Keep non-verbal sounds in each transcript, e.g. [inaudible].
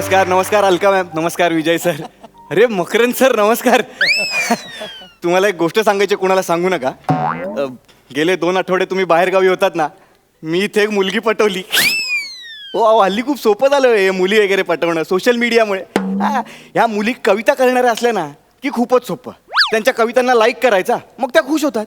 नमस्कार नमस्कार अलका मॅम. नमस्कार विजय सर. अरे मकरंद सर नमस्कार. तुम्हाला एक गोष्ट सांगायची कोणाला सांगू नका. अ, गेले दोन आठवडे तुम्ही बाहेरगावी होतात ना मी इथे एक मुलगी पटवली. हो अहो, हल्ली खूप सोपं झालं हे मुली वगैरे पटवणं सोशल मीडियामुळे हा, ह्या मुली कविता करणाऱ्या असल्या ना की खूपच सोपं. त्यांच्या कवितांना लाईक करायचा मग त्या खुश होतात.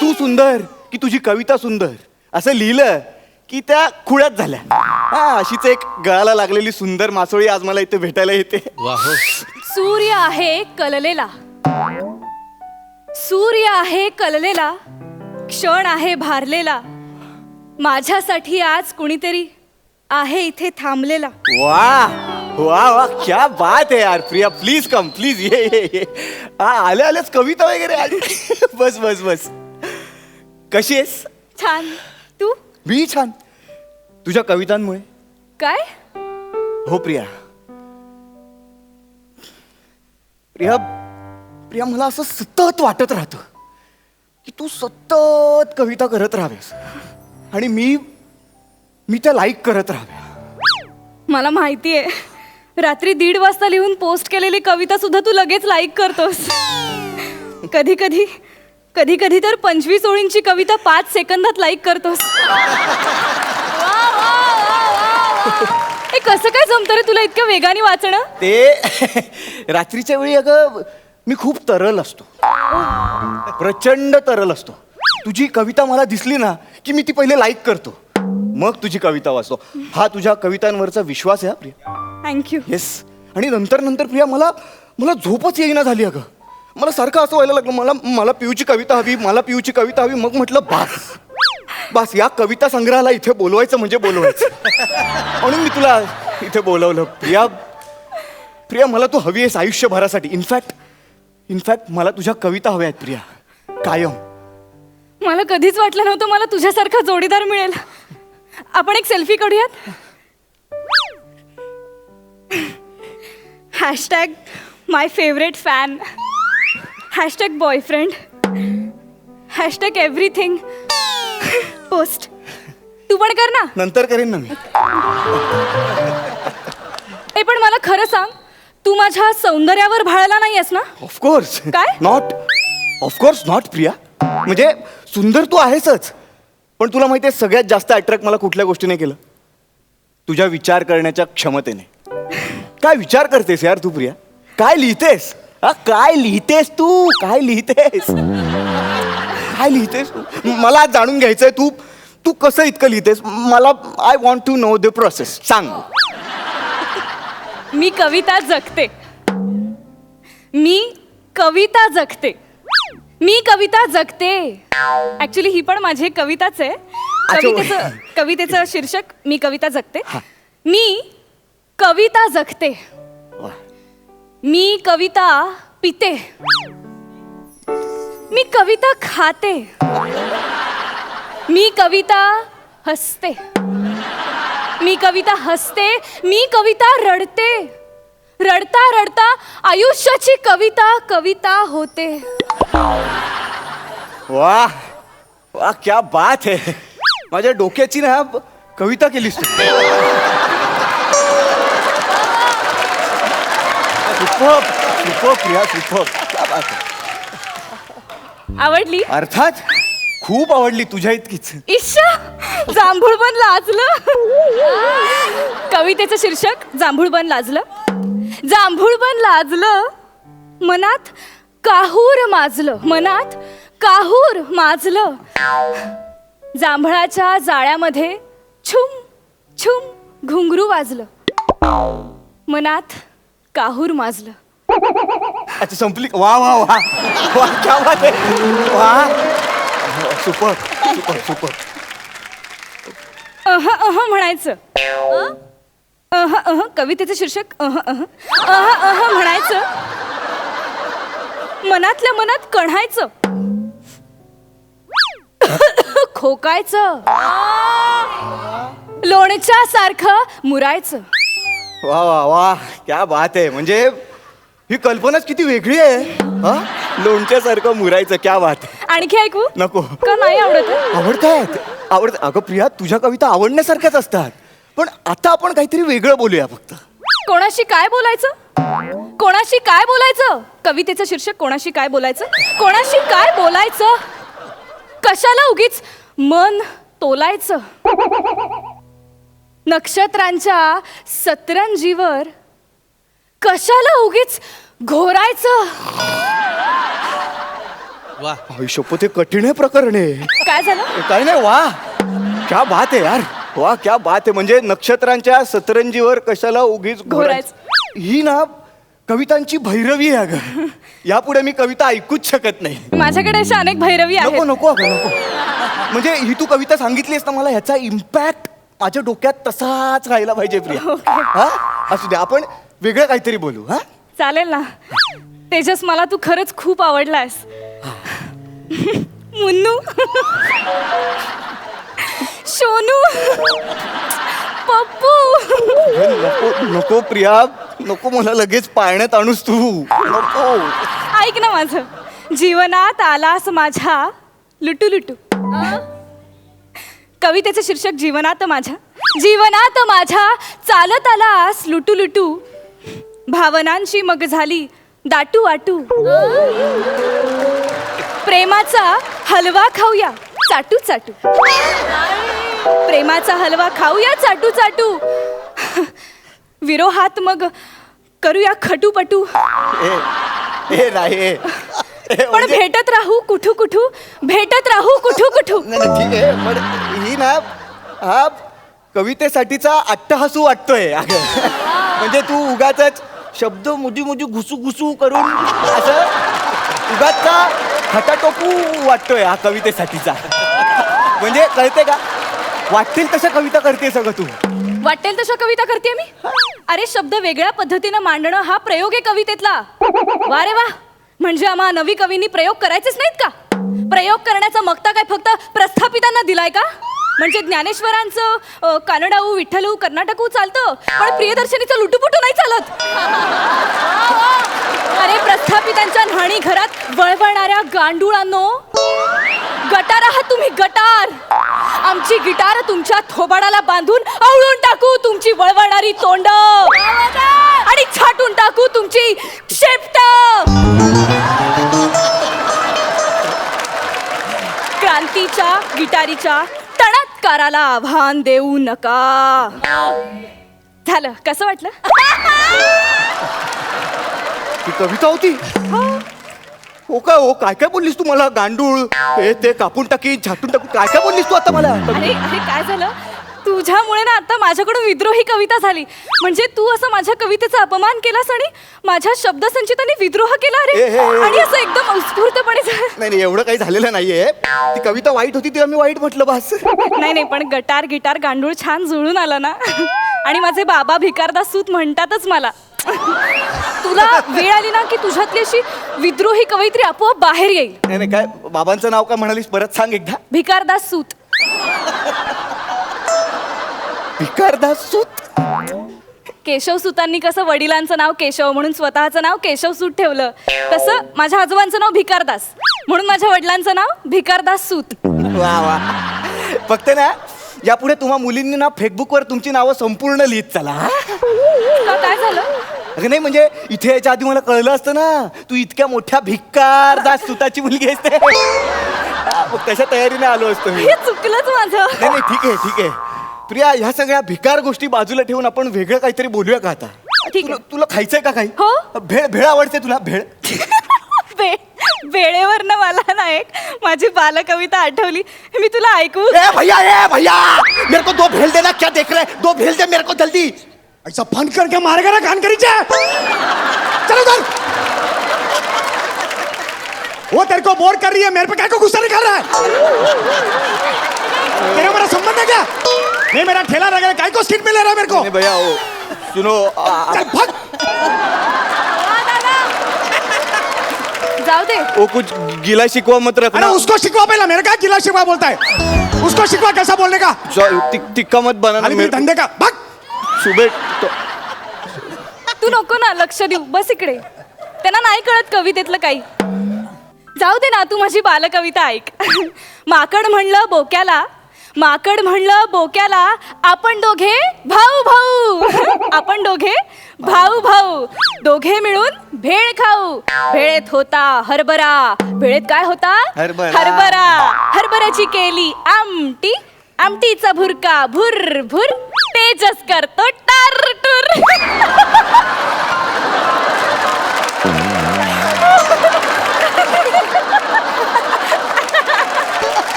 तू सुंदर की तुझी कविता सुंदर. असं लिहिलं की त्या खुळ्यात झाल्या. हा अशीच एक गळाला लागलेली सुंदर मासोळी आज मला इथे भेटायला येते. सूर्य आहे कललेला. सूर्य आहे कललेला. क्षण आहे भारलेला. माझ्यासाठी आज कुणीतरी आहे इथे थांबलेला. वा वा वा क्या बात आहे यार प्रिया प्लीज कम प्लीज ये ये ये. हा आले आलेच कविता वगैरे आली. [laughs] बस बस बस. कशी आहेस? छान. तू? मी छान. तुझ्या कवितांमुळे? काय? हो प्रिया. प्रिया प्रिया मला असं सतत वाटत राहतं की तू सतत कविता करत राहावेस आणि मी मी त्या लाईक करत राहाव्या. मला माहिती आहे रात्री दीड वाजता लिहून पोस्ट केलेली कविता सुद्धा तू लगेच लाईक करतोस. कधी कधी कधी कधी तर पंचवीस ओळींची कविता पाच सेकंदात लाईक करतोस. हे कसं काय जमतं रे तुला इतक्या वेगाने वाचणं? ते [laughs] रात्रीच्या वेळी अगं मी खूप तरल असतो. प्रचंड तरल असतो. तुझी कविता मला दिसली ना की मी ती पहिले लाईक करतो. मग तुझी कविता वाचतो. हा तुझ्या कवितांवरचा विश्वास आहे हा प्रिया. थँक्यू येस आणि नंतर नंतर प्रिया मला मला झोपच येईना झाली अगं. मला सारखं असं व्हायला लागलं. मला मला पिऊची कविता हवी मला पिऊची कविता हवी मग म्हटलं बास. बस या कविता संग्रहाला इथे बोलवायचं म्हणजे बोलवायचं. म्हणून मी तुला इथे बोलवलं. प्रिया प्रिया मला तू हवी आहेस आयुष्यभरासाठी. इनफॅक्ट इनफॅक्ट मला तुझ्या कविता हव्या आहेत प्रिया. कायम. मला कधीच वाटलं नव्हतं मला तुझ्यासारखा जोडीदार मिळेल. आपण एक सेल्फी काढूयात? Hashtag my favourite fan hashtag boyfriend hashtag everything post. तू पण कर ना. नंतर करेन ना मी. ए पण मला खरं सांग तू माझ्या सौंदर्यावर भाळला नाहीयेस ना? ऑफकोर्स काय? Not of course not Priya. म्हणजे सुंदर तू आहेसच. पण तुला माहिती आहे सगळ्यात जास्त अट्रॅक्ट मला कुठल्या गोष्टीने केलं. तुझ्या विचार करण्याच्या क्षमतेने. काय विचार करतेस यार तू प्रिया? काय लिहितेस? हा काय लिहितेस तू? काय लिहितेस? काय लिहितेस? मला जाणून घ्यायचंय तू. तू कसं इतकं लिहितेस? मला I want to know the process सांग. मी कविता जगते. मी कविता जगते. मी कविता जगते. ऍक्च्युली ही पण माझी एक कविताच आहे. कवितेचं कवितेचं शीर्षक मी कविता जगते. मी कविता जगते. मी कविता पिते. मी कविता खाते. मी कविता हसते. मी कविता हसते मी कविता रडते. रडता रडता आयुष्याची कविता कविता होते. वा वा क्या बात है. माझ्या डोक्याची ना कविता केलीस तू. सुपर सुपर प्रिया सुपर क्या बात है. आवडली? अर्थात खूप आवडली तुझ्या इतकीच. इश्शा जांभूळ पण लाजलं. कवितेचं शीर्षक जांभूळ पण लाजलं. जांभूळ पण लाजलं. मनात काहूर माजलं. मनात काहूर माजलं. जांभळाच्या जाळ्यामध्ये छुम छुम घुंगरू वाजलं. मनात काहूर माजलं. अच्छा संपली. वा वा वा. वा क्या बात है वा. Super super super. अह अह म्हणायचं. अह अह कवितेचं शीर्षक. अह अह. अह अह म्हणायचं. मनातल्या मनात कढायचं. खोकायचं. लोणच्या सारखं मुरायचं. वा वा वा. क्या बात आहे. म्हणजे ही कल्पनाच किती वेगळी आहे हा? लोणच्यासारखं मुरायचं क्या बात. आहे आणखी ऐकू? नको. का नाही आवडत आवडतायत आवडत अगं प्रिया तुझ्या कविता आवडण्यासारख्याच असतात. पण आता आपण काहीतरी वेगळं बोलूया फक्त. कोणाशी काय बोलायचं? कोणाशी काय बोलायचं? कवितेचं शीर्षक कोणाशी काय बोलायचं? कोणाशी काय बोलायचं? कशाला उगीच मन तोलायचं? नक्षत्रांच्या सतरंजीवर कशाला उगीच घोरायचं? वा. शपथ हे कठीण आहे प्रकरण आहे काय झालं? काय नाही वा. क्या बात आहे यार. वा क्या बात आहे. म्हणजे नक्षत्रांच्या सतरंजीवर कशाला उगीच घोरायचं. ही ना कवितांची भैरवी आहे अगं. यापुढे मी कविता ऐकूच शकत नाही. माझ्याकडे अशा अनेक भैरवी नको आहेत. नको अगं नको. म्हणजे ही तू कविता सांगितलीस ना मला ह्याचा इम्पॅक्ट माझ्या डोक्यात तसाच राहिला पाहिजे प्रिया. हा? असू दे आपण वेगळं काहीतरी बोलू हा? चालेल ना. तेजस मला तू खरंच खूप आवडलास मुन्नू. सोनू पप्पू. नको नको प्रिया. नको मला लगेच पाळण्यात आणूस तू. नको. ऐक ना माझं. जीवनात आलास माझ्या लुटू लुटू. कवितेचं शीर्षक जीवनात माझ्या. जीवनात माझ्या चालत आलास लुटू लुटू. भावनांची मग झाली. दाटू वाटू प्रेमाचा हलवा खाऊया. चाटू चाटू. प्रेमाचा हलवा खाऊया चाटू चाटू. विरोहात मग करूया खटूपटू. ए नाही पण म्हणजे- भेटत राहू कुठू कुठू? भेटत राहू कुठू कुठू? नाही नाही, ठीक आहे पण ही ना हा कवितेसाठीचा अट्टहासू वाटतोय. [laughs] अगं. म्हणजे तू उगाच शब्द मुजी मुजी घुसू घुसू करून असं उगाचचा खटाटोपू वाटतोय हा कवितेसाठीचा. [laughs] म्हणजे कळते का? वाटतील तशा कविता करते सगळं तू. वाटेल तशा कविता करते मी? अरे शब्द वेगळ्या पद्धतीनं मांडणं हा प्रयोग आहे कवितेतला. वा रे वा. म्हणजे आम्हा नवी कवींनी प्रयोग करायचेच नाहीत का? प्रयोग करण्याचा मक्ता काय फक्त प्रस्थापितांना दिलाय का? म्हणजे ज्ञानेश्वरांचं अ, कानडाऊ विठ्ठलू कर्नाटकू चालतं पण प्रियदर्शनीचं लुटूपुटू नाही चालत. अरे प्रस्थापितांच्या न्हाणी घरात वळवळणाऱ्या गांडुळांनो गटार आहात तुम्ही गटार. आमची गिटार तुमच्या थोबाडाला बांधून आवळून टाकू तुमची वळवळणारी तोंड. आणि छाटून टाकू तुमची शेपट. क्रांतीच्या गिटारीच्या तणात्काराला आव्हान देऊ नका. झालं. कसं वाटलं? ती कविता होती. हो. का हो काय काय बोललीस तू मला गांडूळ? हे ते कापून टाकी छाटून टाकून काय काय बोललीस तू आता मला? अरे अरे काय झालं? तुझ्यामुळे ना आता माझ्याकडून विद्रोही कविता झाली. म्हणजे तू असं माझ्या कवितेचा अपमान केलास आणि माझ्या शब्दसंचिताने विद्रोह केला? ए, ए, अरे ए, आणि असं एकदम उत्स्फूर्तपणे झालं. नाही नाही एवढं काही झालेलं नाहीये. ती कविता वाईट होती तेव्हा मी वाईट म्हटलं बस. नाही नाही पण गटार गिटार गांडूळ छान जुळून आला ना. आणि माझे बाबा भिकारदास सूत म्हणतातच मला. तुला वेळ आली ना की तुझ्यातली अशी विद्रोही कवयित्री आपोआप बाहेर येईल. नाही नाही काय बाबांचं नाव काय म्हणालीस? परत सांग एकदा. भिकारदास सूत. भिकारदास सूत. केशव सुतांनी कसं वडिलांचं नाव केशव म्हणून स्वतःचं नाव केशव सूत ठेवलं तसं माझ्या आजोबांचं नाव भिकारदास म्हणून माझ्या वडिलांचं नाव भिकारदास सूत. वा वा. फक्त ना यापुढे तुम्हा मुलींनी ना फेसबुकवर तुमची नावं संपूर्ण लिहित चला हा? का काय झालं? अगं नाही म्हणजे इथे याच्या आधी मला कळलं असतं ना तू इतक्या मोठ्या भिक्कार दास सुताची मुलगी असते हा, मग तशा तयारीने आलो असतो मी. हे चुकलंच माझं. नाही नाही ठीक आहे ठीक आहे. प्रिया ह्या सगळ्या भिकार गोष्टी बाजूला ठेवून आपण वेगळं काहीतरी बोलूया का आता? ठीक तुला आहे. तुला खायचंय का काही? हो. भेळ भेळ आवडते तुला? भेळ? [laughs] वे वेळेवर ना मला ना एक माझी बालकविता आठवली. मी तुला ऐकू ए भैया ए भैया! मेरे को दो भेल देना क्या देख रहे दो भेल दे मेरे को जल्दी। ऐसा फन करके मारेगा ना कान करी चलो उधर। वो तेरे को बोर कर रही है मेरे पे क्या को गुस्सा निकाल रहा है? तेरा मेरा संबंध है क्या? नहीं मेरा ठेला लगा है, काय को सीट में ले रहा है मेरे को? नहीं भैया ओ सुनो आ, आ, चल भाग। जाऊ दे। वो कुछ गिला शिकवा मत अरे रखना उसको शिकवा पहला मेरे का गिला शिकवा बोलता है। उसको शिकवा कैसा बोलने का? जो- टिक- टिक्का मत बनाना मेरे मेरे धंधे का। भाग। सुबह तो तू नको ना लक्ष देऊ बस इकडे। त्यांना नाही कळत कवितेतलं काही. जाऊ दे ना तू माझी बालकविता ऐक. माकड म्हणलं बोक्याला माकड म्हणलं बोक्याला आपण दोघे भाऊ भाऊ. [laughs] आपण दोघे भाऊ भाऊ. दोघे मिळून भेळ खाऊ. भेळेत होता हरभरा. भेळेत काय होता? हरभरा. हरभरा. हरभऱ्याची केली आमटी. आमटीचा भुरका भुर भुर. तेजस करतो टार टूर. [laughs]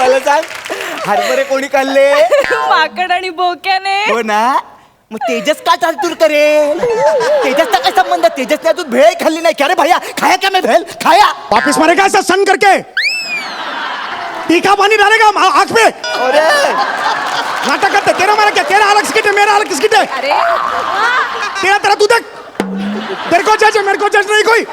मला सांग. हरभरे कोणी खाल्ले? [laughs] माकड आणि बोक्याने. हो ना. मग तेजस का चालतूर करेल? तेजसचा काय संबंध? तेजसने अजून भेळ खाल्ली नाही. क्या रे भैया खाया क्या मैं भेल खाया. वापिस मरेगा ऐसा सन करके? तीखा पानी डालेगा आ- आंख पे? अरे. नाटक करते. तेरा मारा क्या? तेरा अलग स्किट है मेरा अलग स्किट है अरे. तेरा तेरा तू देख. तेरे को जज है मेरे को जज नहीं कोई.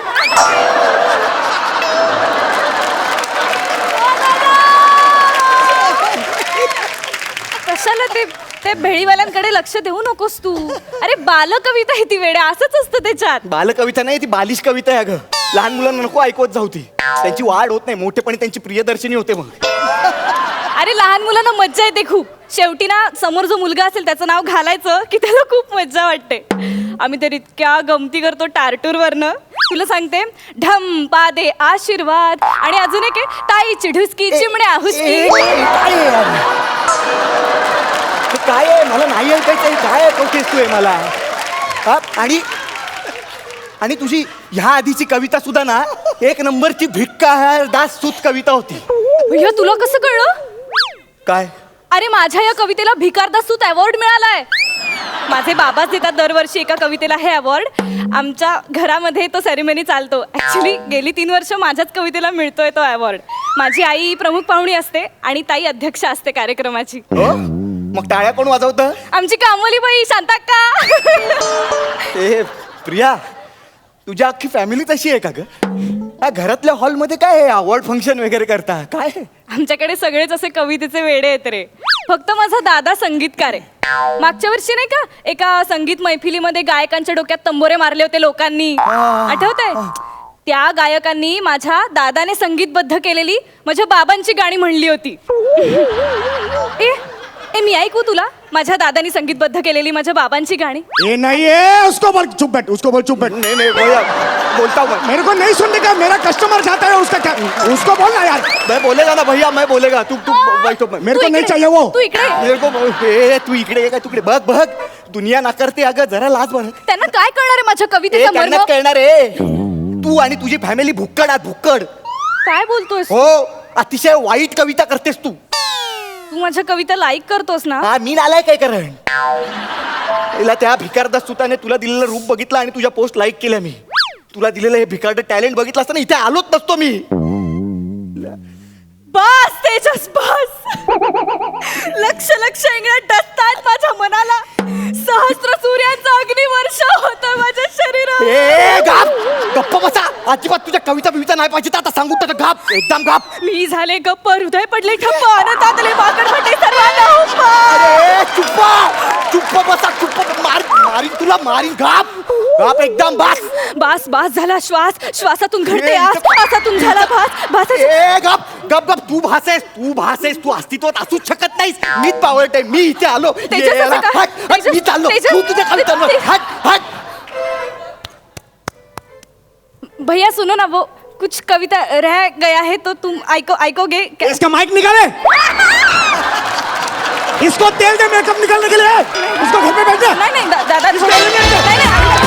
कशाला ते ते भेळीवाल्यांकडे लक्ष देऊ नकोस तू. अरे बालकविता आहे ती वेड्या असंच असतं त्याच्यात. बालकविता नाही ती बालिश कविता आहे अगं. लहान मुलांना नको ऐकवत जाऊ ती. त्यांची वाढ होत नाही मोठेपणी त्यांची प्रियदर्शिनी होते मग अरे लहान मुलांना मज्जा येते खूप. शेवटी ना समोर जो मुलगा असेल त्याचं नाव घालायचं की त्याला खूप मज्जा वाटते. आम्ही तर इतक्या गमती करतो टारटूर वरनं तुला सांगते ढम पादे आशीर्वाद आणि अजून एक आहे, ताईची ढुसकी चिमण्या हुसकी. मला नाही ऐकायचं काय ऐकवतेस तू आहे मला? हा? आणि आणि तुझी ह्या आधीची कविता सुद्धा ना एक नंबरची भिक्का दास सूत कविता होती. भैया तुला कसं कळलं? काय? अरे माझ्या या कवितेला भिकारदासूत अवॉर्ड मिळालाय. माझे बाबाच देतात दरवर्षी एका कवितेला हे अवॉर्ड आमच्या घरामध्ये तो सेरेमनी चालतो. ऍक्च्युली गेली तीन वर्ष माझ्याच कवितेला मिळतोय तो अवॉर्ड माझी आई प्रमुख पाहुणी असते आणि ताई अध्यक्ष असते कार्यक्रमाची. हो? मग टाळ्या कोण वाजवतं? आमची कामोली बाई शांताक्का. ए प्रिया तुझ्या अख्खी फॅमिली तशी आहे का ग? हा घरातल्या हॉलमध्ये काय अवॉर्ड फंक्शन वगैरे करता? काय? आमच्याकडे सगळेच असे कवितेचे वेडे आहेत रे. फक्त माझा दादा संगीतकार आहे. मागच्या वर्षी नाही का एका संगीत मैफिलीमध्ये गायकांच्या डोक्यात तंबोरे मारले होते लोकांनी. आठवत आहे त्या गायकांनी माझ्या दादाने संगीतबद्ध केलेली माझ्या बाबांची गाणी म्हणली होती. ए ए मी ऐकू तुला? माझ्या दादानी संगीतबद्ध केलेली माझ्या बाबांची गाणी. ये नहीं है उसको बोल चुप बैठ उसको बोल चुप बैठ. नाही नाही भैया बोलता हूँ मैं मेरे को नहीं सुनने का मेरा कस्टमर चाहता है उसका क्या? उसको बोलना यार. मैं बोलेगा ना भैया मैं बोलेगा. तू तू बैठो मैं मेरे तू को नहीं इकडे- चाहिए वो. तू इकडे. मेरे को ए, तू इकडे ये काय तुकडे? बघ बघ. दुनिया नाकारते अगं जरा लाज बघ त्यांना काय कळणार आहे माझ्या ए कवितेचा करण्यात मर्म? कळणार आहे. तू आणि तुझी फॅमिली भुक्कड आहात भुक्कड. काय बोलतोयस? हो अतिशय वाईट कविता करतेस तू. तू माझ्या कविता लाईक करतोस ना? हा मी नालाय काय करण. तिला त्या भिकारदास सुताने तुला दिलेलं रूप बघितलं आणि तुझ्या पोस्ट लाईक केल्या मी. तुला दिलेलं हे भिकारड टॅलेंट बघितलं असतं ना इथे आलोच नसतो मी. बस तेजस बस. लक्ष लक्ष इंगळ्या माझ्या मनाला. सहस्र सूर्यांचा अग्निवर्ष होतोय माझ्या शरीरात ए गाप गप्प बसा अजिबात तुझ्या कविता बिविता नाही पाहिजे तर आता सांगू तर गाप एकदम गाप मी झाले गप्प हृदय पडले ठप्प. आनंदातले माकड फटे सर्वांना हुप्प. अरे चुप्प. चुप्प बसा चुप्प. मार मारीन तुला मारीन गाप गाप एकदम बस. बास बास झाला श्वास. श्वासातून घडते ए, आस. इथं- आसातून झाला भास. भासाची ए गप गप गप. तू भासेस तू भासेस. तू अस्तित्वात असूच शकत नाहीस. मीच पावळते मी इथे आलो. तेजस ये असं याला, का? हट, हट, मी चाललो. तेजस- तू तुझ्या कवितांवर ते- हट हट. भैया सुनो ना वो कुछ कविता रह गया है तो तुम आइको आइकोगे गे इसका माइक निकाले। इसको तेल दे मेकअप निकालने के लिए। इसको घर पे बैठ जा। नहीं नहीं दादा नहीं नहीं,